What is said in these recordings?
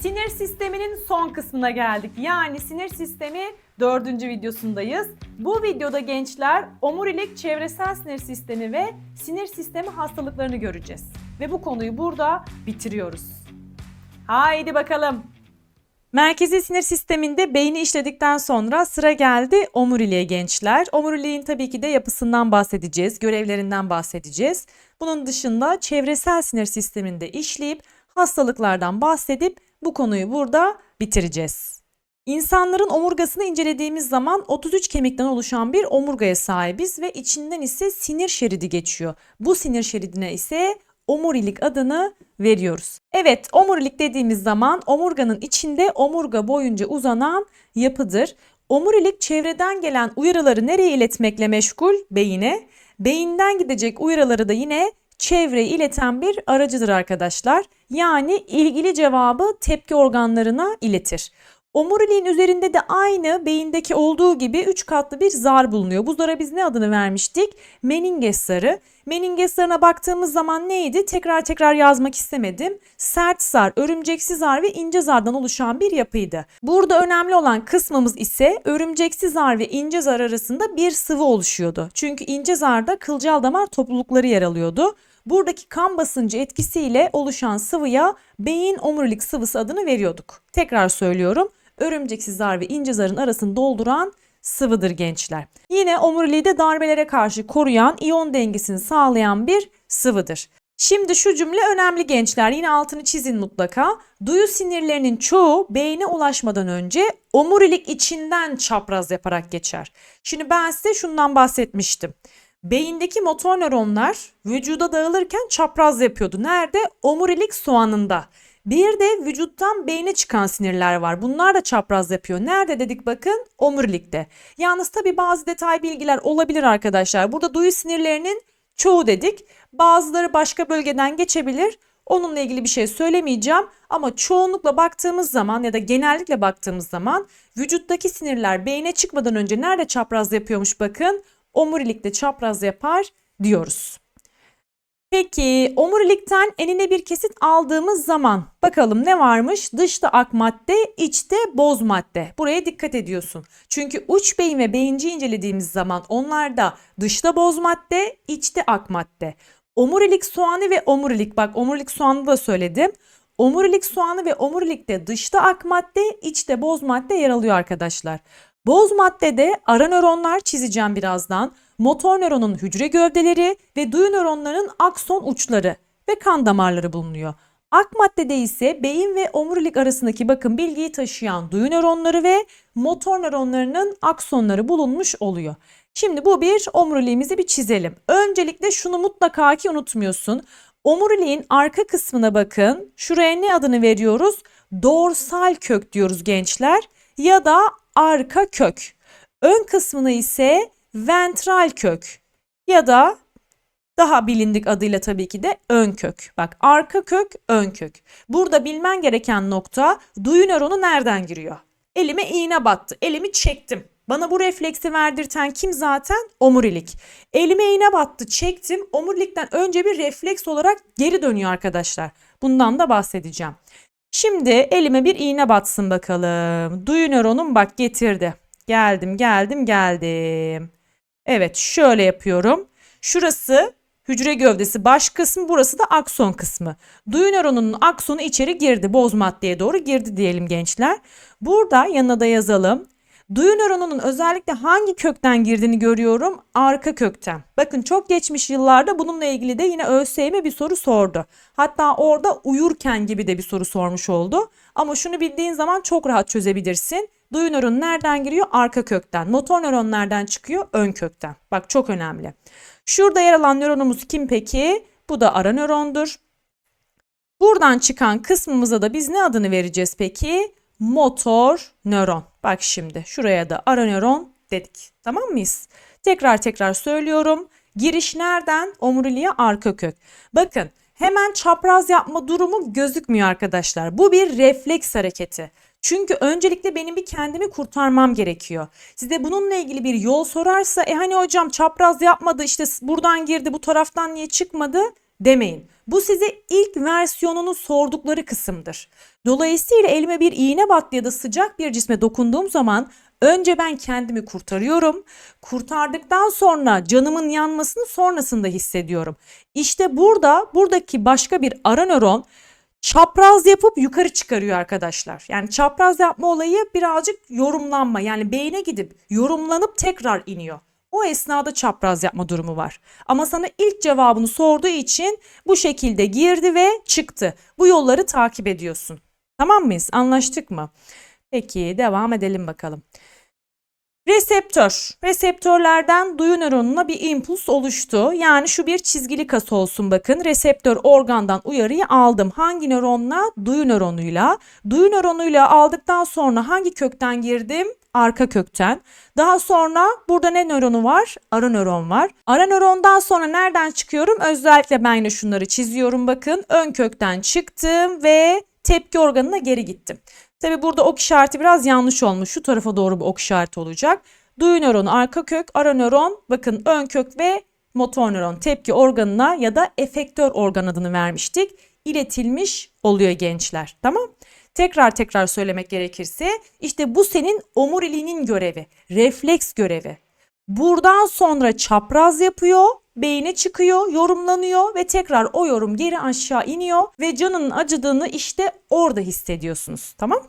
Sinir sisteminin son kısmına geldik. Yani sinir sistemi dördüncü videosundayız. Bu videoda gençler omurilik, çevresel sinir sistemi ve sinir sistemi hastalıklarını göreceğiz. Ve bu konuyu burada bitiriyoruz. Haydi bakalım. Merkezi sinir sisteminde beyni işledikten sonra sıra geldi omuriliğe gençler. Omuriliğin tabii ki de yapısından bahsedeceğiz, görevlerinden bahsedeceğiz. Bunun dışında çevresel sinir sisteminde işleyip hastalıklardan bahsedip bu konuyu burada bitireceğiz. İnsanların omurgasını incelediğimiz zaman 33 kemikten oluşan bir omurgaya sahibiz ve içinden ise sinir şeridi geçiyor. Bu sinir şeridine ise omurilik adını veriyoruz. Evet, omurilik dediğimiz zaman omurganın içinde omurga boyunca uzanan yapıdır. Omurilik çevreden gelen uyarıları nereye iletmekle meşgul? Beyine. Beyinden gidecek uyarıları da yine çevreye ileten bir aracıdır arkadaşlar. Yani ilgili cevabı tepki organlarına iletir. Omuriliğin üzerinde de aynı beyindeki olduğu gibi 3 katlı bir zar bulunuyor. Bu zara biz ne adını vermiştik? Meninges zarı. Meninges zarına baktığımız zaman neydi? Tekrar tekrar yazmak istemedim. Sert zar, örümceksi zar ve ince zardan oluşan bir yapıydı. Burada önemli olan kısmımız ise örümceksi zar ve ince zar arasında bir sıvı oluşuyordu. Çünkü ince zarda kılcal damar toplulukları yer alıyordu. Buradaki kan basıncı etkisiyle oluşan sıvıya beyin omurilik sıvısı adını veriyorduk. Tekrar söylüyorum. Örümceksiz zar ve ince zarın arasını dolduran sıvıdır gençler. Yine omuriliği de darbelere karşı koruyan, iyon dengesini sağlayan bir sıvıdır. Şimdi şu cümle önemli gençler. Yine altını çizin mutlaka. Duyu sinirlerinin çoğu beyne ulaşmadan önce omurilik içinden çapraz yaparak geçer. Şimdi ben size şundan bahsetmiştim. Beyindeki motor nöronlar vücuda dağılırken çapraz yapıyordu. Nerede? Omurilik soğanında. Bir de vücuttan beyne çıkan sinirler var. Bunlar da çapraz yapıyor. Nerede dedik bakın? Omurilikte. Yalnız tabi bazı detay bilgiler olabilir arkadaşlar. Burada duyu sinirlerinin çoğu dedik. Bazıları başka bölgeden geçebilir. Onunla ilgili bir şey söylemeyeceğim ama çoğunlukla baktığımız zaman ya da genellikle baktığımız zaman vücuttaki sinirler beyne çıkmadan önce nerede çapraz yapıyormuş bakın omurilikte çapraz yapar diyoruz. Peki omurilikten enine bir kesit aldığımız zaman bakalım ne varmış? Dışta ak madde, içte boz madde. Buraya dikkat ediyorsun. Çünkü uç beyin ve beyinci incelediğimiz zaman onlarda dışta boz madde, içte ak madde. Omurilik soğanı ve omurilik bak omurilik soğanı da söyledim. Omurilik soğanı ve omurilikte dışta ak madde, içte boz madde yer alıyor arkadaşlar. Boz maddede ara nöronlar çizeceğim birazdan. Motor nöronun hücre gövdeleri ve duyu nöronlarının akson uçları ve kan damarları bulunuyor. Ak maddede ise beyin ve omurilik arasındaki bakın bilgiyi taşıyan duyu nöronları ve motor nöronlarının aksonları bulunmuş oluyor. Şimdi bu bir omuriliğimizi bir çizelim. Öncelikle şunu mutlaka ki unutmuyorsun. Omuriliğin arka kısmına bakın. Şuraya ne adını veriyoruz? Dorsal kök diyoruz gençler ya da arka kök. Ön kısmına ise ventral kök ya da daha bilindik adıyla tabii ki de ön kök. Bak arka kök, ön kök. Burada bilmen gereken nokta duyu nöronu nereden giriyor? Elime iğne battı. Elimi çektim. Bana bu refleksi verdirten kim zaten? Omurilik. Elime iğne battı, çektim. Omurilikten önce bir refleks olarak geri dönüyor arkadaşlar. Bundan da bahsedeceğim. Şimdi elime bir iğne batsın bakalım. Duyu nöronum bak getirdi. Geldim, geldim, geldim. Evet, şöyle yapıyorum. Şurası hücre gövdesi baş kısmı, burası da akson kısmı. Duyu nöronunun aksonu içeri girdi, boz maddeye doğru girdi diyelim gençler. Burada yanına da yazalım. Duyu nöronunun özellikle hangi kökten girdiğini görüyorum? Arka kökten. Bakın çok geçmiş yıllarda bununla ilgili de yine ÖSYM bir soru sordu. Hatta orada uyurken gibi de bir soru sormuş oldu. Ama şunu bildiğin zaman çok rahat çözebilirsin. Duyu nöronu nereden giriyor? Arka kökten. Motor nöron nereden çıkıyor? Ön kökten. Bak çok önemli. Şurada yer alan nöronumuz kim peki? Bu da ara nörondur. Buradan çıkan kısmımıza da biz ne adını vereceğiz peki? Motor nöron. Bak şimdi şuraya da ara nöron dedik. Tamam mıyız? Tekrar tekrar söylüyorum. Giriş nereden? Omuriliğe arka kök. Bakın hemen çapraz yapma durumu gözükmüyor arkadaşlar. Bu bir refleks hareketi. Çünkü öncelikle benim bir kendimi kurtarmam gerekiyor. Size bununla ilgili bir yol sorarsa e hani hocam çapraz yapmadı işte buradan girdi bu taraftan niye çıkmadı demeyin. Bu size ilk versiyonunu sordukları kısımdır. Dolayısıyla elime bir iğne battı ya da sıcak bir cisme dokunduğum zaman önce ben kendimi kurtarıyorum. Kurtardıktan sonra canımın yanmasını sonrasında hissediyorum. İşte burada buradaki başka bir ara nöron çapraz yapıp yukarı çıkarıyor arkadaşlar. Yani çapraz yapma olayı birazcık yorumlanma. Yani beyne gidip yorumlanıp tekrar iniyor. O esnada çapraz yapma durumu var. Ama sana ilk cevabını sorduğu için bu şekilde girdi ve çıktı. Bu yolları takip ediyorsun. Tamam mıyız? Anlaştık mı? Peki devam edelim bakalım. Reseptör. Reseptörlerden duyu nöronuna bir impuls oluştu. Yani şu bir çizgili kas olsun bakın. Reseptör organdan uyarıyı aldım. Hangi nöronla? Duyu nöronuyla. Duyu nöronuyla aldıktan sonra hangi kökten girdim? Arka kökten. Daha sonra burada ne nöronu var? Ara nöron var. Ara nörondan sonra nereden çıkıyorum? Özellikle ben yine şunları çiziyorum bakın. Ön kökten çıktım ve tepki organına geri gittim. Tabi burada ok işareti biraz yanlış olmuş. Şu tarafa doğru bir ok işareti olacak. Duyu nöronu arka kök, ara nöron bakın ön kök ve motor nöron tepki organına ya da efektör organ adını vermiştik. İletilmiş oluyor gençler. Tamam? Tekrar tekrar söylemek gerekirse işte bu senin omuriliğinin görevi, refleks görevi. Buradan sonra çapraz yapıyor, beyne çıkıyor, yorumlanıyor ve tekrar o yorum geri aşağı iniyor ve canının acıdığını işte orada hissediyorsunuz. Tamam?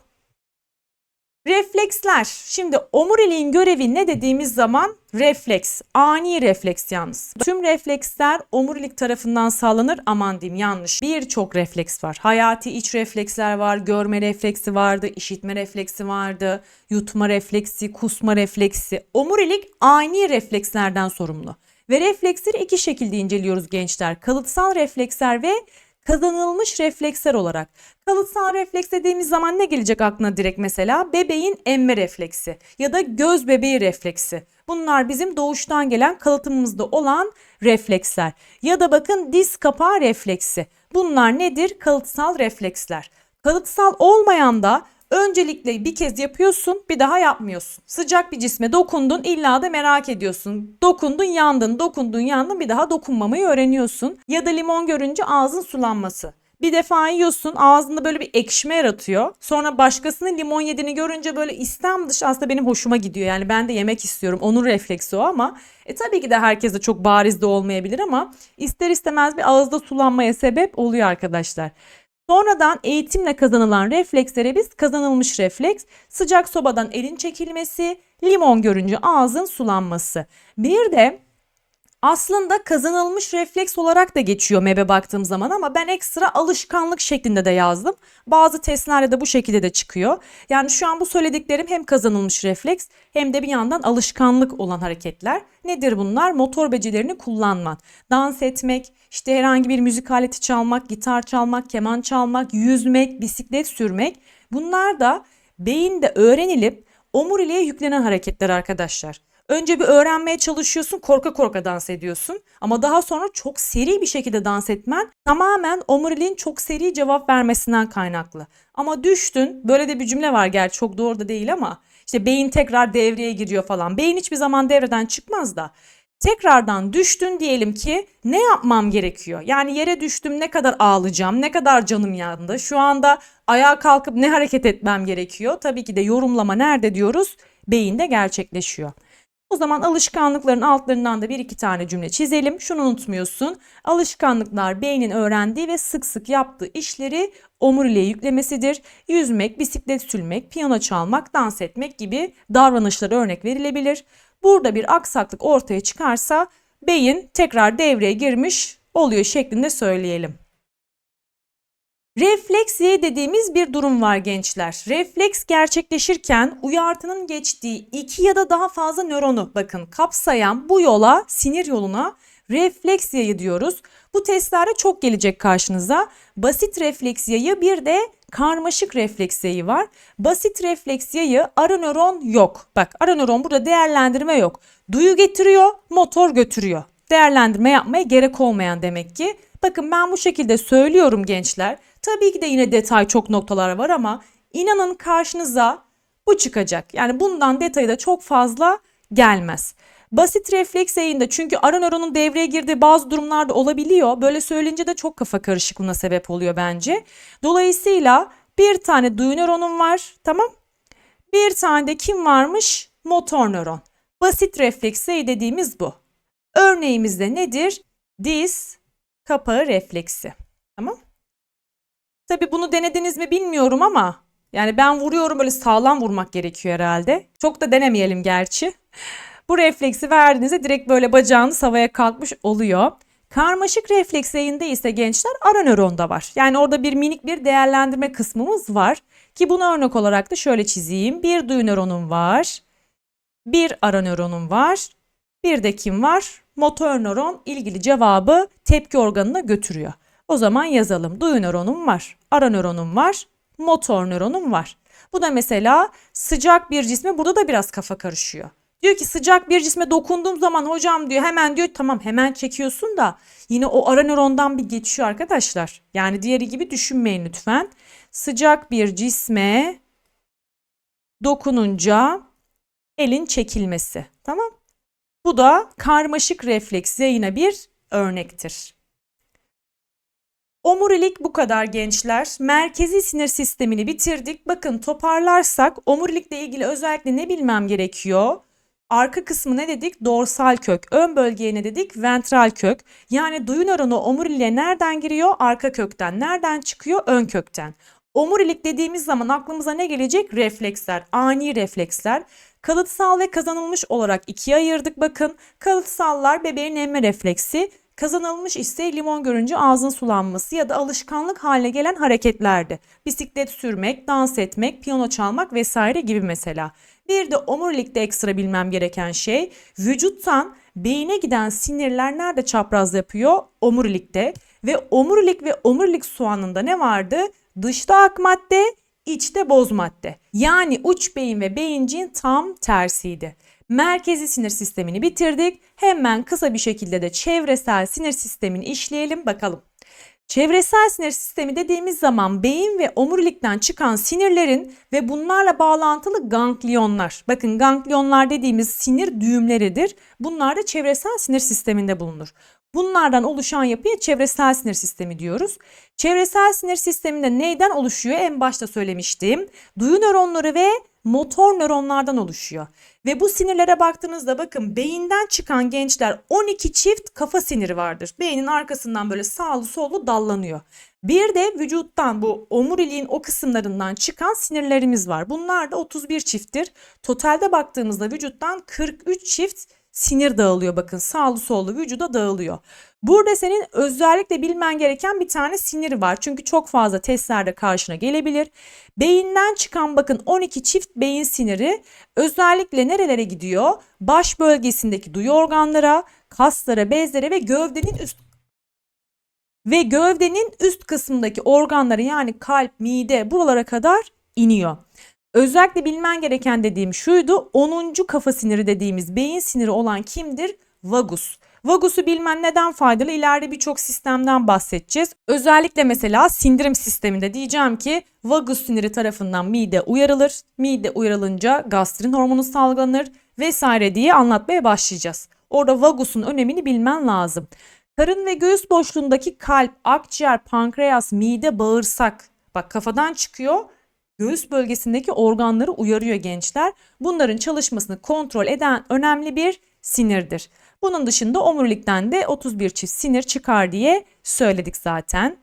Refleksler. Şimdi omuriliğin görevi ne dediğimiz zaman refleks. Ani refleks yalnız. Tüm refleksler omurilik tarafından sağlanır. Aman diyeyim yanlış. Birçok refleks var. Hayati iç refleksler var. Görme refleksi vardı. işitme refleksi vardı. Yutma refleksi, kusma refleksi. Omurilik ani reflekslerden sorumlu. Ve refleksleri iki şekilde inceliyoruz gençler. Kalıtsal refleksler ve kazanılmış refleksler olarak. Kalıtsal refleks dediğimiz zaman ne gelecek aklına direkt mesela? Bebeğin emme refleksi ya da göz bebeği refleksi. Bunlar bizim doğuştan gelen kalıtımımızda olan refleksler. Ya da bakın diz kapağı refleksi. Bunlar nedir? Kalıtsal refleksler. Kalıtsal olmayan da Öncelikle bir kez yapıyorsun, bir daha yapmıyorsun. Sıcak bir cisme dokundun, illa da merak ediyorsun. Dokundun, yandın, dokundun, yandın, bir daha dokunmamayı öğreniyorsun. Ya da limon görünce ağzın sulanması. Bir defa yiyorsun ağzında böyle bir ekşime yaratıyor. Sonra başkasının limon yediğini görünce böyle istem dışı aslında benim hoşuma gidiyor. Yani ben de yemek istiyorum. Onun refleksi o ama e tabii ki de herkese çok bariz de olmayabilir ama ister istemez bir ağızda sulanmaya sebep oluyor arkadaşlar. Sonradan eğitimle kazanılan reflekslere biz kazanılmış refleks, sıcak sobadan elin çekilmesi, limon görünce ağzın sulanması. Bir de aslında kazanılmış refleks olarak da geçiyor MEB'e baktığım zaman ama ben ekstra alışkanlık şeklinde de yazdım. Bazı testlerde de bu şekilde de çıkıyor. Yani şu an bu söylediklerim hem kazanılmış refleks hem de bir yandan alışkanlık olan hareketler. Nedir bunlar? Motor becerilerini kullanman. Dans etmek, işte herhangi bir müzik aleti çalmak, gitar çalmak, keman çalmak, yüzmek, bisiklet sürmek. Bunlar da beyinde öğrenilip omuriliğe yüklenen hareketler arkadaşlar. Önce bir öğrenmeye çalışıyorsun, korka korka dans ediyorsun. Ama daha sonra çok seri bir şekilde dans etmen tamamen omuriliğin çok seri cevap vermesinden kaynaklı. Ama düştün, böyle de bir cümle var gerçi çok doğru da değil ama işte beyin tekrar devreye giriyor falan. Beyin hiçbir zaman devreden çıkmaz da. Tekrardan düştün diyelim ki ne yapmam gerekiyor? Yani yere düştüm ne kadar ağlayacağım, ne kadar canım yandı. Şu anda ayağa kalkıp ne hareket etmem gerekiyor? Tabii ki de yorumlama nerede diyoruz? Beyinde gerçekleşiyor. O zaman alışkanlıkların altlarından da bir iki tane cümle çizelim. Şunu unutmuyorsun. Alışkanlıklar beynin öğrendiği ve sık sık yaptığı işleri omuriliğe yüklemesidir. Yüzmek, bisiklet sürmek, piyano çalmak, dans etmek gibi davranışlara örnek verilebilir. Burada bir aksaklık ortaya çıkarsa beyin tekrar devreye girmiş oluyor şeklinde söyleyelim. Refleksiye dediğimiz bir durum var gençler. Refleks gerçekleşirken uyartının geçtiği iki ya da daha fazla nöronu bakın kapsayan bu yola sinir yoluna refleks yayı diyoruz. Bu testlerde çok gelecek karşınıza. Basit refleks yayı bir de karmaşık refleks yayı var. Basit refleks yayı ara nöron yok. Bak ara nöron burada değerlendirme yok. Duyu getiriyor, motor götürüyor. Değerlendirme yapmaya gerek olmayan demek ki. Bakın ben bu şekilde söylüyorum gençler. Tabii ki de yine detay çok noktalar var ama inanın karşınıza bu çıkacak. Yani bundan detayı da çok fazla gelmez. Basit refleks yayında çünkü ara nöronun devreye girdiği bazı durumlarda olabiliyor. Böyle söyleyince de çok kafa karışıklığına sebep oluyor bence. Dolayısıyla bir tane duyu nöronum var tamam. Bir tane de kim varmış? Motor nöron. Basit refleks yayı dediğimiz bu. Örneğimizde nedir? Diz kapağı refleksi. Tamam. Tabii bunu denediniz mi bilmiyorum ama yani ben vuruyorum böyle sağlam vurmak gerekiyor herhalde. Çok da denemeyelim gerçi. Bu refleksi verdiğinizde direkt böyle bacağınız havaya kalkmış oluyor. Karmaşık refleks yayında ise gençler ara nöronda var. Yani orada bir minik bir değerlendirme kısmımız var. Ki buna örnek olarak da şöyle çizeyim. Bir duyu nöronum var. Bir ara nöronum var. Bir de kim var? Motor nöron ilgili cevabı tepki organına götürüyor. O zaman yazalım. Duyu nöronum var. Ara nöronum var. Motor nöronum var. Bu da mesela sıcak bir cisme burada da biraz kafa karışıyor. Diyor ki sıcak bir cisme dokunduğum zaman hocam diyor hemen diyor tamam hemen çekiyorsun da yine o ara nörondan bir geçiyor arkadaşlar. Yani diğeri gibi düşünmeyin lütfen. Sıcak bir cisme dokununca elin çekilmesi. Tamam? Bu da karmaşık refleks yayına bir örnektir. Omurilik bu kadar gençler. Merkezi sinir sistemini bitirdik. Bakın toparlarsak omurilikle ilgili özellikle ne bilmem gerekiyor? Arka kısmı ne dedik? Dorsal kök. Ön bölgeye ne dedik? Ventral kök. Yani duyu nöronu omuriliğe nereden giriyor? Arka kökten. Nereden çıkıyor? Ön kökten. Omurilik dediğimiz zaman aklımıza ne gelecek? Refleksler, ani refleksler. Kalıtsal ve kazanılmış olarak ikiye ayırdık bakın. Kalıtsallar bebeğin emme refleksi, Kazanılmış ise limon görünce ağzın sulanması ya da alışkanlık haline gelen hareketlerdi. Bisiklet sürmek, dans etmek, piyano çalmak vesaire gibi mesela. Bir de omurilikte ekstra bilmem gereken şey vücuttan beyine giden sinirler nerede çapraz yapıyor? Omurilikte ve omurilik ve omurilik soğanında ne vardı? Dışta ak madde, içte boz madde. Yani uç beyin ve beyincin tam tersiydi. Merkezi sinir sistemini bitirdik. Hemen kısa bir şekilde de çevresel sinir sistemini işleyelim bakalım. Çevresel sinir sistemi dediğimiz zaman beyin ve omurilikten çıkan sinirlerin ve bunlarla bağlantılı ganglionlar. Bakın ganglionlar dediğimiz sinir düğümleridir. Bunlar da çevresel sinir sisteminde bulunur. Bunlardan oluşan yapıya çevresel sinir sistemi diyoruz. Çevresel sinir sisteminde neyden oluşuyor? En başta söylemiştim. Duyu nöronları ve motor nöronlardan oluşuyor. Ve bu sinirlere baktığınızda bakın beyinden çıkan gençler 12 çift kafa siniri vardır. Beynin arkasından böyle sağlı sollu dallanıyor. Bir de vücuttan bu omuriliğin o kısımlarından çıkan sinirlerimiz var. Bunlar da 31 çifttir. Totalde baktığımızda vücuttan 43 çift sinir dağılıyor bakın sağlı sollu vücuda dağılıyor. Burada senin özellikle bilmen gereken bir tane sinir var. Çünkü çok fazla testlerde karşına gelebilir. Beyinden çıkan bakın 12 çift beyin siniri özellikle nerelere gidiyor? Baş bölgesindeki duyu organlara, kaslara, bezlere ve gövdenin üst ve gövdenin üst kısmındaki organları yani kalp, mide buralara kadar iniyor. Özellikle bilmen gereken dediğim şuydu. 10. kafa siniri dediğimiz beyin siniri olan kimdir? Vagus. Vagus'u bilmen neden faydalı? İleride birçok sistemden bahsedeceğiz. Özellikle mesela sindirim sisteminde diyeceğim ki vagus siniri tarafından mide uyarılır. Mide uyarılınca gastrin hormonu salgılanır vesaire diye anlatmaya başlayacağız. Orada vagus'un önemini bilmen lazım. Karın ve göğüs boşluğundaki kalp, akciğer, pankreas, mide, bağırsak. Bak kafadan çıkıyor göğüs bölgesindeki organları uyarıyor gençler. Bunların çalışmasını kontrol eden önemli bir sinirdir. Bunun dışında omurilikten de 31 çift sinir çıkar diye söyledik zaten.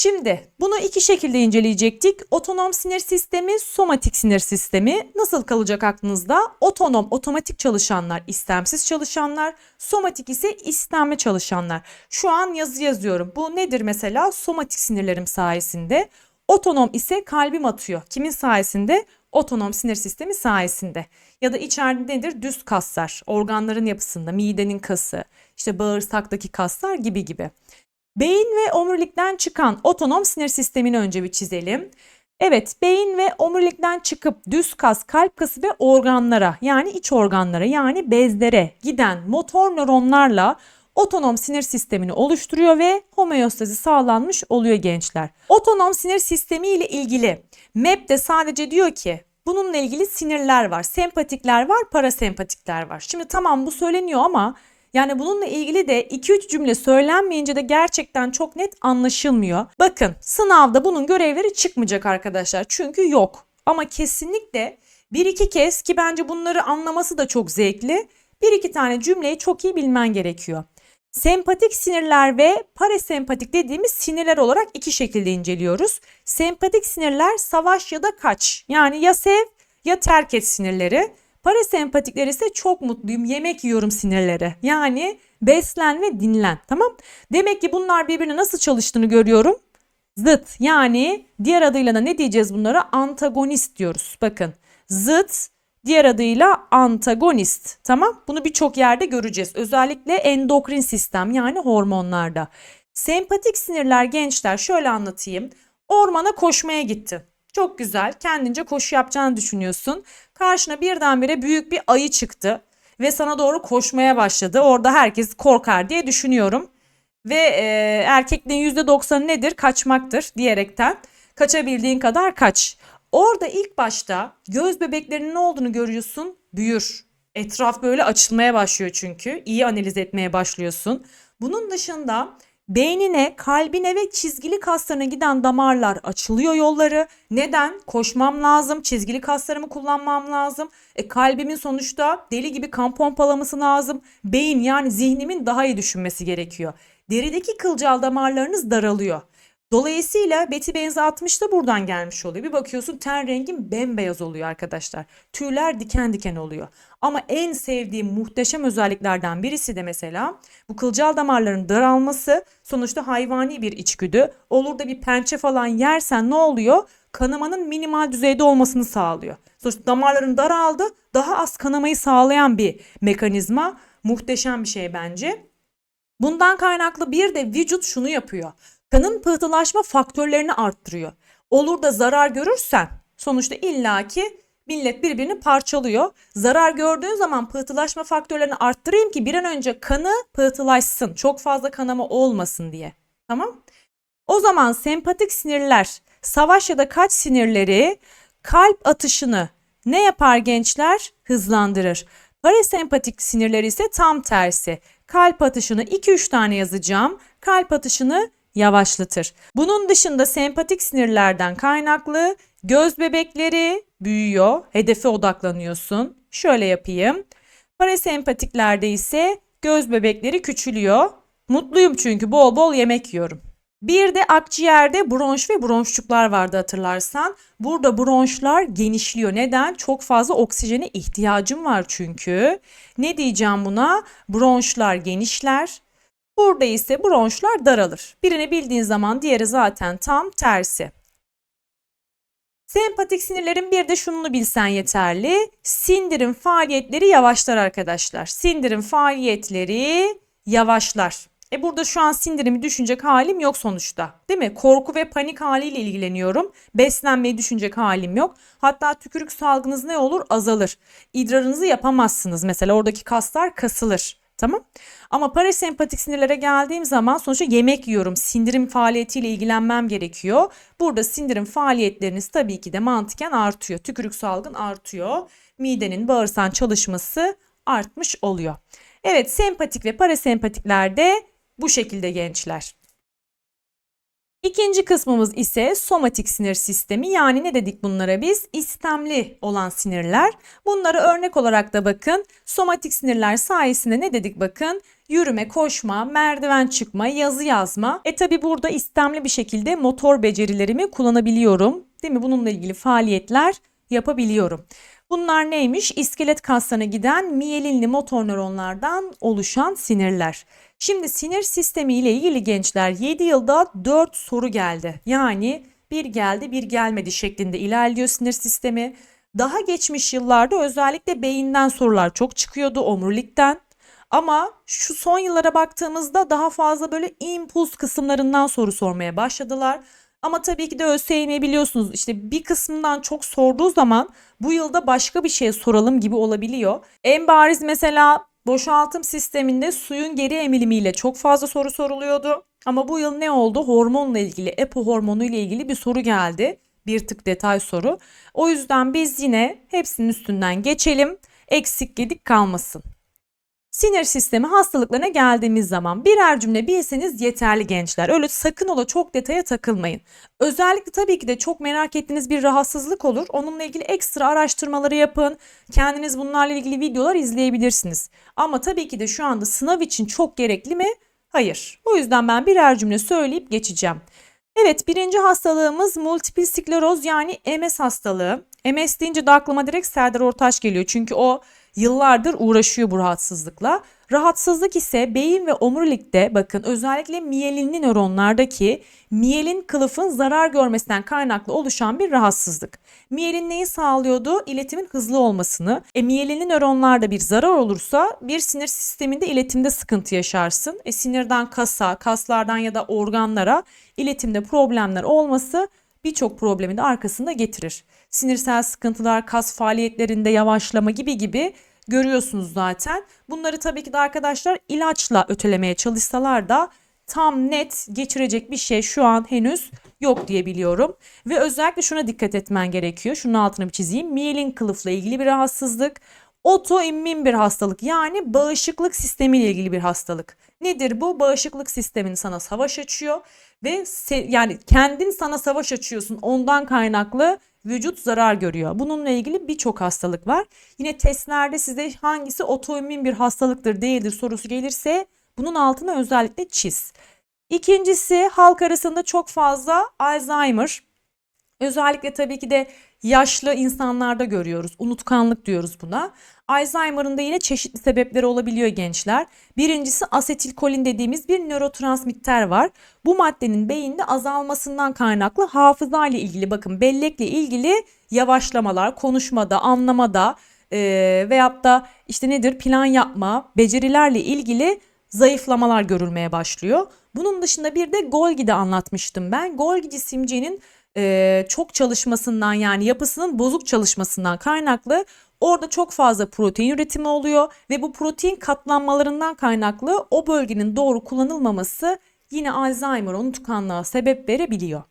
Şimdi bunu iki şekilde inceleyecektik. Otonom sinir sistemi, somatik sinir sistemi nasıl kalacak aklınızda? Otonom, otomatik çalışanlar, istemsiz çalışanlar, somatik ise istemli çalışanlar. Şu an yazı yazıyorum. Bu nedir mesela? Somatik sinirlerim sayesinde. Otonom ise kalbim atıyor. Kimin sayesinde? Otonom sinir sistemi sayesinde. Ya da içeride nedir? Düz kaslar, organların yapısında, midenin kası, işte bağırsaktaki kaslar gibi gibi. Beyin ve omurilikten çıkan otonom sinir sistemini önce bir çizelim. Evet, beyin ve omurilikten çıkıp düz kas, kalp kası ve organlara yani iç organlara yani bezlere giden motor nöronlarla otonom sinir sistemini oluşturuyor ve homeostazi sağlanmış oluyor gençler. Otonom sinir sistemi ile ilgili MEP de sadece diyor ki Bununla ilgili sinirler var. Sempatikler var, parasempatikler var. Şimdi tamam bu söyleniyor ama yani bununla ilgili de 2-3 cümle söylenmeyince de gerçekten çok net anlaşılmıyor. Bakın sınavda bunun görevleri çıkmayacak arkadaşlar. Çünkü yok. Ama kesinlikle bir iki kez ki bence bunları anlaması da çok zevkli. Bir iki tane cümleyi çok iyi bilmen gerekiyor. Sempatik sinirler ve parasempatik dediğimiz sinirler olarak iki şekilde inceliyoruz. Sempatik sinirler savaş ya da kaç. Yani ya sev ya terk et sinirleri. Parasempatikler ise çok mutluyum, yemek yiyorum sinirleri. Yani beslen ve dinlen. Tamam? Demek ki bunlar birbirine nasıl çalıştığını görüyorum. Zıt yani diğer adıyla da ne diyeceğiz bunlara? Antagonist diyoruz. Bakın zıt diğer adıyla antagonist. Tamam? Bunu birçok yerde göreceğiz. Özellikle endokrin sistem yani hormonlarda. Sempatik sinirler gençler şöyle anlatayım. Ormana koşmaya gitti. Çok güzel. Kendince koşu yapacağını düşünüyorsun. Karşına birdenbire büyük bir ayı çıktı ve sana doğru koşmaya başladı. Orada herkes korkar diye düşünüyorum. Ve e, erkekliğin %90'ı nedir? Kaçmaktır diyerekten. Kaçabildiğin kadar kaç. Orada ilk başta göz bebeklerinin ne olduğunu görüyorsun? Büyür. Etraf böyle açılmaya başlıyor çünkü. İyi analiz etmeye başlıyorsun. Bunun dışında beynine, kalbine ve çizgili kaslarına giden damarlar açılıyor yolları. Neden? Koşmam lazım, çizgili kaslarımı kullanmam lazım. E, kalbimin sonuçta deli gibi kan pompalaması lazım. Beyin yani zihnimin daha iyi düşünmesi gerekiyor. Derideki kılcal damarlarınız daralıyor. Dolayısıyla Betty Benz 60 da buradan gelmiş oluyor. Bir bakıyorsun ten rengin bembeyaz oluyor arkadaşlar. Tüyler diken diken oluyor. Ama en sevdiğim muhteşem özelliklerden birisi de mesela bu kılcal damarların daralması sonuçta hayvani bir içgüdü. Olur da bir pençe falan yersen ne oluyor? Kanamanın minimal düzeyde olmasını sağlıyor. Sonuçta damarların daraldı daha az kanamayı sağlayan bir mekanizma. Muhteşem bir şey bence. Bundan kaynaklı bir de vücut şunu yapıyor kanın pıhtılaşma faktörlerini arttırıyor. Olur da zarar görürsen sonuçta illaki millet birbirini parçalıyor. Zarar gördüğün zaman pıhtılaşma faktörlerini arttırayım ki bir an önce kanı pıhtılaşsın. Çok fazla kanama olmasın diye. Tamam? O zaman sempatik sinirler, savaş ya da kaç sinirleri kalp atışını ne yapar gençler? Hızlandırır. Parasempatik sinirler ise tam tersi. Kalp atışını 2-3 tane yazacağım. Kalp atışını yavaşlatır. Bunun dışında sempatik sinirlerden kaynaklı göz bebekleri büyüyor. Hedefe odaklanıyorsun. Şöyle yapayım. Parasempatiklerde ise göz bebekleri küçülüyor. Mutluyum çünkü bol bol yemek yiyorum. Bir de akciğerde bronş ve bronşçuklar vardı hatırlarsan. Burada bronşlar genişliyor. Neden? Çok fazla oksijene ihtiyacım var çünkü. Ne diyeceğim buna? Bronşlar genişler. Burada ise bronşlar daralır. Birini bildiğin zaman diğeri zaten tam tersi. Sempatik sinirlerin bir de şunu bilsen yeterli. Sindirim faaliyetleri yavaşlar arkadaşlar. Sindirim faaliyetleri yavaşlar. E burada şu an sindirimi düşünecek halim yok sonuçta. Değil mi? Korku ve panik haliyle ilgileniyorum. Beslenmeyi düşünecek halim yok. Hatta tükürük salgınız ne olur? Azalır. İdrarınızı yapamazsınız. Mesela oradaki kaslar kasılır. Tamam. Ama parasempatik sinirlere geldiğim zaman sonuçta yemek yiyorum. Sindirim faaliyetiyle ilgilenmem gerekiyor. Burada sindirim faaliyetleriniz tabii ki de mantıken artıyor. Tükürük salgın artıyor. Midenin bağırsan çalışması artmış oluyor. Evet sempatik ve parasempatiklerde bu şekilde gençler. İkinci kısmımız ise somatik sinir sistemi yani ne dedik bunlara biz? İstemli olan sinirler. Bunlara örnek olarak da bakın somatik sinirler sayesinde ne dedik bakın? Yürüme, koşma, merdiven çıkma, yazı yazma. E tabi burada istemli bir şekilde motor becerilerimi kullanabiliyorum. Değil mi? Bununla ilgili faaliyetler yapabiliyorum. Bunlar neymiş? İskelet kaslarına giden miyelinli motor nöronlardan oluşan sinirler. Şimdi sinir sistemi ile ilgili gençler 7 yılda 4 soru geldi. Yani bir geldi bir gelmedi şeklinde ilerliyor sinir sistemi. Daha geçmiş yıllarda özellikle beyinden sorular çok çıkıyordu omurilikten. Ama şu son yıllara baktığımızda daha fazla böyle impuls kısımlarından soru sormaya başladılar. Ama tabii ki de ÖSYM biliyorsunuz işte bir kısmından çok sorduğu zaman bu yılda başka bir şey soralım gibi olabiliyor. En bariz mesela boşaltım sisteminde suyun geri emilimiyle çok fazla soru soruluyordu. Ama bu yıl ne oldu? Hormonla ilgili, EPO hormonu ile ilgili bir soru geldi. bir tık detay soru. O yüzden biz yine hepsinin üstünden geçelim. Eksik gedik kalmasın. Sinir sistemi hastalıklarına geldiğimiz zaman birer cümle bilseniz yeterli gençler. Öyle sakın ola çok detaya takılmayın. Özellikle tabii ki de çok merak ettiğiniz bir rahatsızlık olur. Onunla ilgili ekstra araştırmaları yapın. Kendiniz bunlarla ilgili videolar izleyebilirsiniz. Ama tabii ki de şu anda sınav için çok gerekli mi? Hayır. O yüzden ben birer cümle söyleyip geçeceğim. Evet birinci hastalığımız multiple skleroz yani MS hastalığı. MS deyince de aklıma direkt Serdar Ortaç geliyor. Çünkü o yıllardır uğraşıyor bu rahatsızlıkla. Rahatsızlık ise beyin ve omurilikte bakın özellikle miyelinli nöronlardaki miyelin kılıfın zarar görmesinden kaynaklı oluşan bir rahatsızlık. Miyelin neyi sağlıyordu? İletimin hızlı olmasını. E miyelinli nöronlarda bir zarar olursa bir sinir sisteminde iletimde sıkıntı yaşarsın. E sinirden kasa, kaslardan ya da organlara iletimde problemler olması birçok problemi de arkasında getirir. Sinirsel sıkıntılar, kas faaliyetlerinde yavaşlama gibi gibi görüyorsunuz zaten. Bunları tabii ki de arkadaşlar ilaçla ötelemeye çalışsalar da tam net geçirecek bir şey şu an henüz yok diye biliyorum. Ve özellikle şuna dikkat etmen gerekiyor. Şunun altını bir çizeyim. Miyelin kılıfla ilgili bir rahatsızlık. Otoimmün bir hastalık yani bağışıklık sistemiyle ilgili bir hastalık. Nedir bu? Bağışıklık sistemin sana savaş açıyor ve yani kendin sana savaş açıyorsun. Ondan kaynaklı vücut zarar görüyor. Bununla ilgili birçok hastalık var. Yine testlerde size hangisi otoimmün bir hastalıktır değildir sorusu gelirse bunun altına özellikle çiz. İkincisi halk arasında çok fazla Alzheimer. Özellikle tabii ki de yaşlı insanlarda görüyoruz. Unutkanlık diyoruz buna. Alzheimer'ın da yine çeşitli sebepleri olabiliyor gençler. Birincisi asetilkolin dediğimiz bir nörotransmitter var. Bu maddenin beyinde azalmasından kaynaklı hafıza ile ilgili bakın bellekle ilgili yavaşlamalar konuşmada, anlamada e, veyahut da işte nedir plan yapma, becerilerle ilgili zayıflamalar görülmeye başlıyor. Bunun dışında bir de Golgi'de anlatmıştım ben. Golgi cisimciğinin e, çok çalışmasından yani yapısının bozuk çalışmasından kaynaklı orada çok fazla protein üretimi oluyor ve bu protein katlanmalarından kaynaklı o bölgenin doğru kullanılmaması yine Alzheimer unutkanlığa sebep verebiliyor.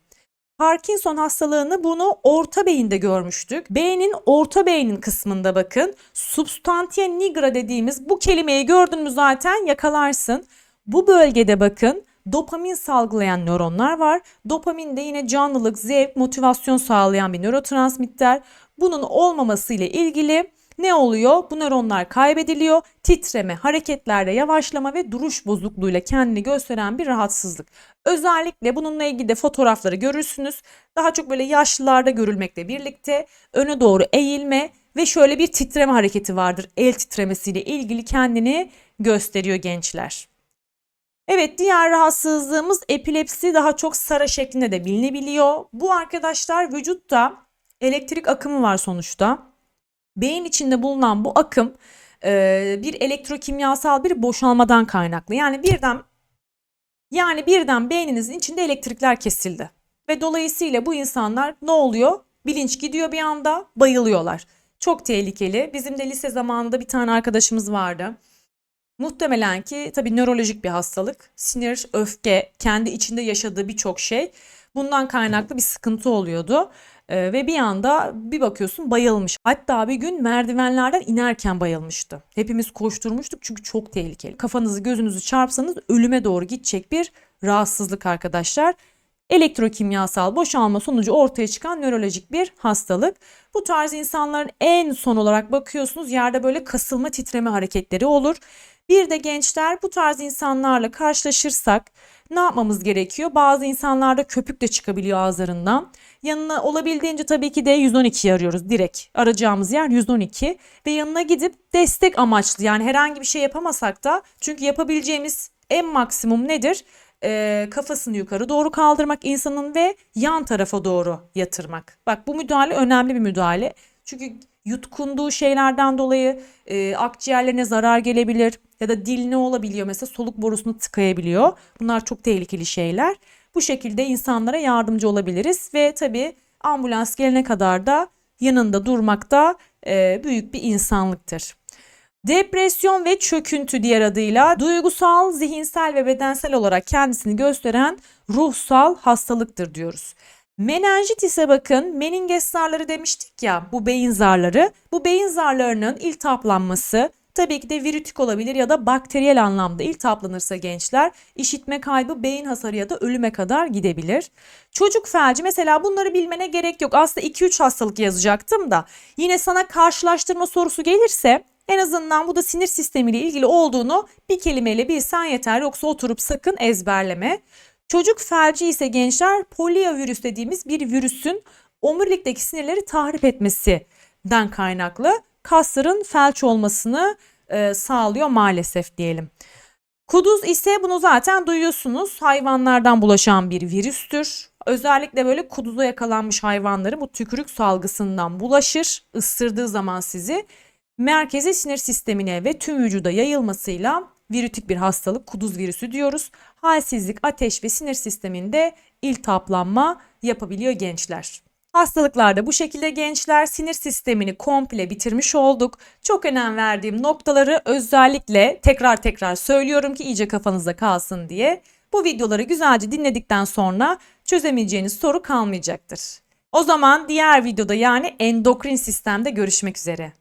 Parkinson hastalığını bunu orta beyinde görmüştük. Beynin orta beynin kısmında bakın substantia nigra dediğimiz bu kelimeyi gördün mü zaten yakalarsın. Bu bölgede bakın dopamin salgılayan nöronlar var. Dopamin de yine canlılık, zevk, motivasyon sağlayan bir nörotransmitter. Bunun olmaması ile ilgili ne oluyor? Bu nöronlar kaybediliyor. Titreme, hareketlerde yavaşlama ve duruş bozukluğuyla kendini gösteren bir rahatsızlık. Özellikle bununla ilgili de fotoğrafları görürsünüz. Daha çok böyle yaşlılarda görülmekle birlikte öne doğru eğilme ve şöyle bir titreme hareketi vardır. El titremesiyle ilgili kendini gösteriyor gençler. Evet diğer rahatsızlığımız epilepsi daha çok sarı şeklinde de bilinebiliyor. Bu arkadaşlar vücutta elektrik akımı var sonuçta. Beyin içinde bulunan bu akım e, bir elektrokimyasal bir boşalmadan kaynaklı. Yani birden yani birden beyninizin içinde elektrikler kesildi. Ve dolayısıyla bu insanlar ne oluyor? Bilinç gidiyor bir anda bayılıyorlar. Çok tehlikeli. Bizim de lise zamanında bir tane arkadaşımız vardı. Muhtemelen ki tabii nörolojik bir hastalık. Sinir, öfke, kendi içinde yaşadığı birçok şey bundan kaynaklı bir sıkıntı oluyordu. Ee, ve bir anda bir bakıyorsun bayılmış. Hatta bir gün merdivenlerden inerken bayılmıştı. Hepimiz koşturmuştuk çünkü çok tehlikeli. Kafanızı gözünüzü çarpsanız ölüme doğru gidecek bir rahatsızlık arkadaşlar. Elektrokimyasal boşalma sonucu ortaya çıkan nörolojik bir hastalık. Bu tarz insanların en son olarak bakıyorsunuz yerde böyle kasılma titreme hareketleri olur. Bir de gençler bu tarz insanlarla karşılaşırsak ne yapmamız gerekiyor? Bazı insanlarda köpük de çıkabiliyor ağızlarından. Yanına olabildiğince tabii ki de 112'yi arıyoruz direkt. Arayacağımız yer 112 ve yanına gidip destek amaçlı yani herhangi bir şey yapamasak da çünkü yapabileceğimiz en maksimum nedir? Ee, kafasını yukarı doğru kaldırmak insanın ve yan tarafa doğru yatırmak. Bak bu müdahale önemli bir müdahale. Çünkü yutkunduğu şeylerden dolayı e, akciğerlerine zarar gelebilir ya da dil ne olabiliyor mesela soluk borusunu tıkayabiliyor. Bunlar çok tehlikeli şeyler. Bu şekilde insanlara yardımcı olabiliriz ve tabii ambulans gelene kadar da yanında durmak da e, büyük bir insanlıktır. Depresyon ve çöküntü diğer adıyla duygusal, zihinsel ve bedensel olarak kendisini gösteren ruhsal hastalıktır diyoruz. Menenjit ise bakın meninges zarları demiştik ya bu beyin zarları. Bu beyin zarlarının iltihaplanması tabii ki de virütik olabilir ya da bakteriyel anlamda iltihaplanırsa gençler işitme kaybı, beyin hasarı ya da ölüme kadar gidebilir. Çocuk felci mesela bunları bilmene gerek yok. Aslında 2-3 hastalık yazacaktım da yine sana karşılaştırma sorusu gelirse en azından bu da sinir sistemiyle ilgili olduğunu bir kelimeyle bilsen yeter. Yoksa oturup sakın ezberleme. Çocuk felci ise gençler poliovirüs dediğimiz bir virüsün omurilikteki sinirleri tahrip etmesinden kaynaklı kasların felç olmasını e, sağlıyor maalesef diyelim. Kuduz ise bunu zaten duyuyorsunuz. Hayvanlardan bulaşan bir virüstür. Özellikle böyle kuduza yakalanmış hayvanların bu tükürük salgısından bulaşır. Isırdığı zaman sizi merkezi sinir sistemine ve tüm vücuda yayılmasıyla virütik bir hastalık kuduz virüsü diyoruz. Halsizlik, ateş ve sinir sisteminde iltihaplanma yapabiliyor gençler. Hastalıklarda bu şekilde gençler sinir sistemini komple bitirmiş olduk. Çok önem verdiğim noktaları özellikle tekrar tekrar söylüyorum ki iyice kafanızda kalsın diye. Bu videoları güzelce dinledikten sonra çözemeyeceğiniz soru kalmayacaktır. O zaman diğer videoda yani endokrin sistemde görüşmek üzere.